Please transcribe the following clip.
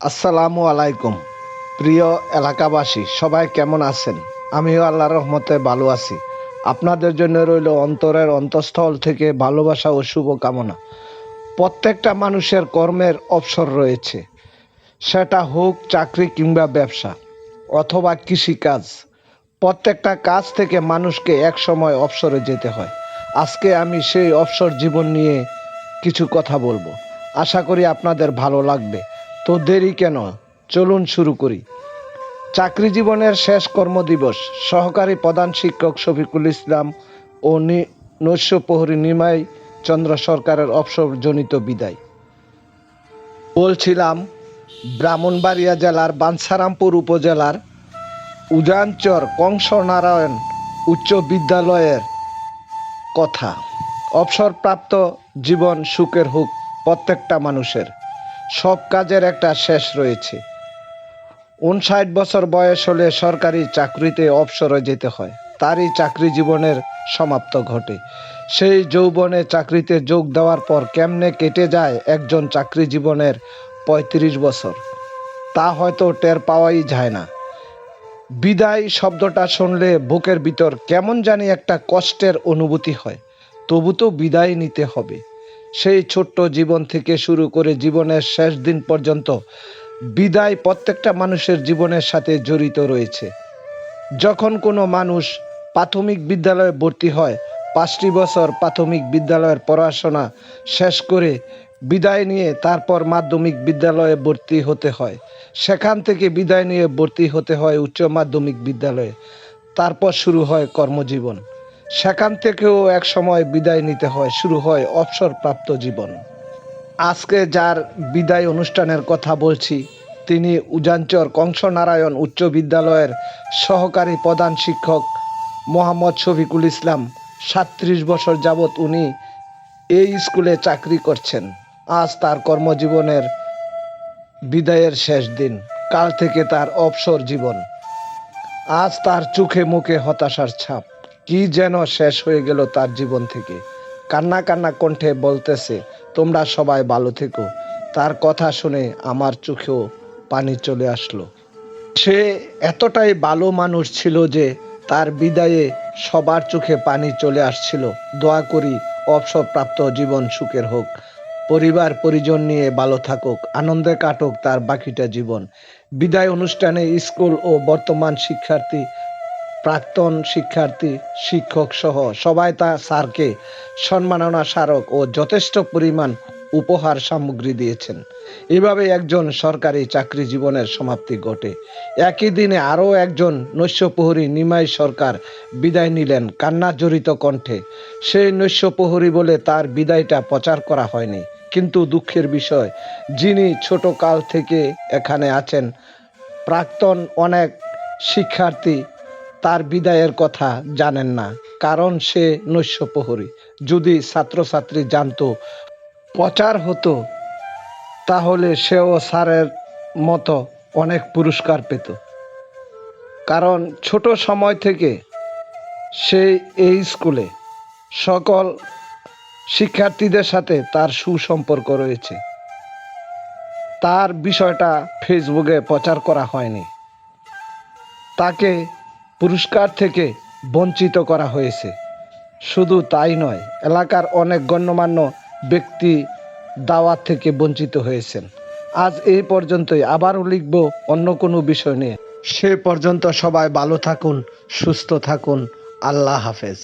আসসালামু আলাইকুম। প্রিয় এলাকাবাসী, সবাই কেমন আছেন? আমিও আল্লাহ রহমতে ভালো আছি। আপনাদের জন্য রইল অন্তরের অন্তঃস্থল থেকে ভালোবাসা ও শুভকামনা। প্রত্যেকটা মানুষের কর্মের অবসর রয়েছে। সেটা হোক চাকরি কিংবা ব্যবসা, অথবা কৃষিকাজ, প্রত্যেকটা কাজ থেকে মানুষকে এক সময় অবসরে যেতে হয়। আজকে আমি সেই অবসর জীবন নিয়ে কিছু কথা বলব। আশা করি আপনাদের ভালো লাগবে। তো দেরি কেন? চলুন শুরু করি। চাকরি জীবনের শেষ কর্মদিবস। সহকারী প্রধান শিক্ষক শফিকুল ইসলাম ও নৈশ প্রহরী নিমাই চন্দ্র সরকারের অবসরজনিত বিদায়। বলছিলাম, ব্রাহ্মণবাড়িয়া জেলার বাঞ্ছারামপুর উপজেলার উজানচর কংসনারায়ণ উচ্চ বিদ্যালয়ের কথা। অবসরপ্রাপ্ত জীবন সুখের হোক প্রত্যেকটা মানুষের। সব কাজের একটা শেষ রয়েছে। উনষাট বছর বয়স হলে সরকারি চাকরিতে অবসরে যেতে হয়। তারই চাকরি জীবনের সমাপ্ত ঘটে। সেই যৌবনে চাকরিতে যোগ দেওয়ার পর কেমনে কেটে যায় একজন চাকরি জীবনের পঁয়ত্রিশ বছর? তা হয়তো টের পাওয়াই যায় না। বিদায় শব্দটা শুনলে বুকের ভিতর কেমন জানি একটা কষ্টের অনুভূতি হয়। তবু তো বিদায় নিতে হবে। সেই ছোট্ট জীবন থেকে শুরু করে জীবনের শেষ দিন পর্যন্ত বিদায় প্রত্যেকটা মানুষের জীবনের সাথে জড়িত রয়েছে। যখন কোনো মানুষ প্রাথমিক বিদ্যালয়ে ভর্তি হয়, পাঁচটি বছর প্রাথমিক বিদ্যালয়ের পড়াশোনা শেষ করে বিদায় নিয়ে তারপর মাধ্যমিক বিদ্যালয়ে ভর্তি হতে হয়। সেখান থেকে বিদায় নিয়ে ভর্তি হতে হয় উচ্চ মাধ্যমিক বিদ্যালয়ে। তারপর শুরু হয় কর্মজীবন। সেখান থেকেও এক সময় বিদায় নিতে হয়, শুরু হয় অবসরপ্রাপ্ত জীবন। আজকে যার বিদায় অনুষ্ঠানের কথা বলছি, তিনি উজানচর কংসনারায়ণ উচ্চ বিদ্যালয়ের সহকারী প্রধান শিক্ষক মোহাম্মদ শফিকুল ইসলাম। সাত্রিশ বছর যাবৎ উনি এই স্কুলে চাকরি করছেন। আজ তার কর্মজীবনের বিদায়ের শেষ দিন। কাল থেকে তার অবসর জীবন। আজ তার চোখে মুখে হতাশার ছাপ। কি যেন শেষ হয়ে গেল তার জীবন থেকে। কান্না কান্না কণ্ঠে বলতেছে, তোমরা সবাই ভালো থেকো। তার কথা শুনে আমার চোখেও পানি চলে আসলো। সে এতটাই ভালো মানুষ ছিল যে তার বিদায়ে সবার চোখে পানি চলে আসছিল। দোয়া করি, অবসরপ্রাপ্ত জীবন সুখের হোক। পরিবার, পরিজন নিয়ে ভালো থাকুক, আনন্দে কাটুক তার বাকিটা জীবন। বিদায় অনুষ্ঠানে স্কুল ও বর্তমান শিক্ষার্থী প্রাক্তন শিক্ষার্থী, শিক্ষক সহ সবাই তা স্যারকে সম্মাননা স্মারক ও যথেষ্ট পরিমাণ উপহার সামগ্রী দিয়েছেন। এভাবে একজন সরকারি চাকরি জীবনের সমাপ্তি ঘটে। একই দিনে আরও একজন নৈশপ্রহরী নিমাই সরকার বিদায় নিলেন কান্না জড়িত কণ্ঠে। সেই নৈশপ্রহরী বলে তার বিদায়টা প্রচার করা হয়নি। কিন্তু দুঃখের বিষয়, যিনি ছোট কাল থেকে এখানে আছেন, প্রাক্তন অনেক শিক্ষার্থী তার বিদায়ের কথা জানেন না, কারণ সে নৈশপ্রহরী। যদি ছাত্রছাত্রী জানতো, প্রচার হতো, তাহলে সেও স্যারের মতো অনেক পুরস্কার পেত। কারণ ছোট সময় থেকে সে এই স্কুলে সকল শিক্ষার্থীদের সাথে তার সুসম্পর্ক রয়েছে। তার বিষয়টা ফেসবুকে প্রচার করা হয়নি। তাকে পুরস্কার থেকে বঞ্চিত করা হয়েছে। শুধু তাই নয়, এলাকার অনেক গণ্যমান্য ব্যক্তি দাওয়াত থেকে বঞ্চিত হয়েছেন। আজ এই পর্যন্তই, আবারও লিখব অন্য কোনো বিষয় নিয়ে। সে পর্যন্ত সবাই ভালো থাকুন, সুস্থ থাকুন, আল্লাহ হাফেজ।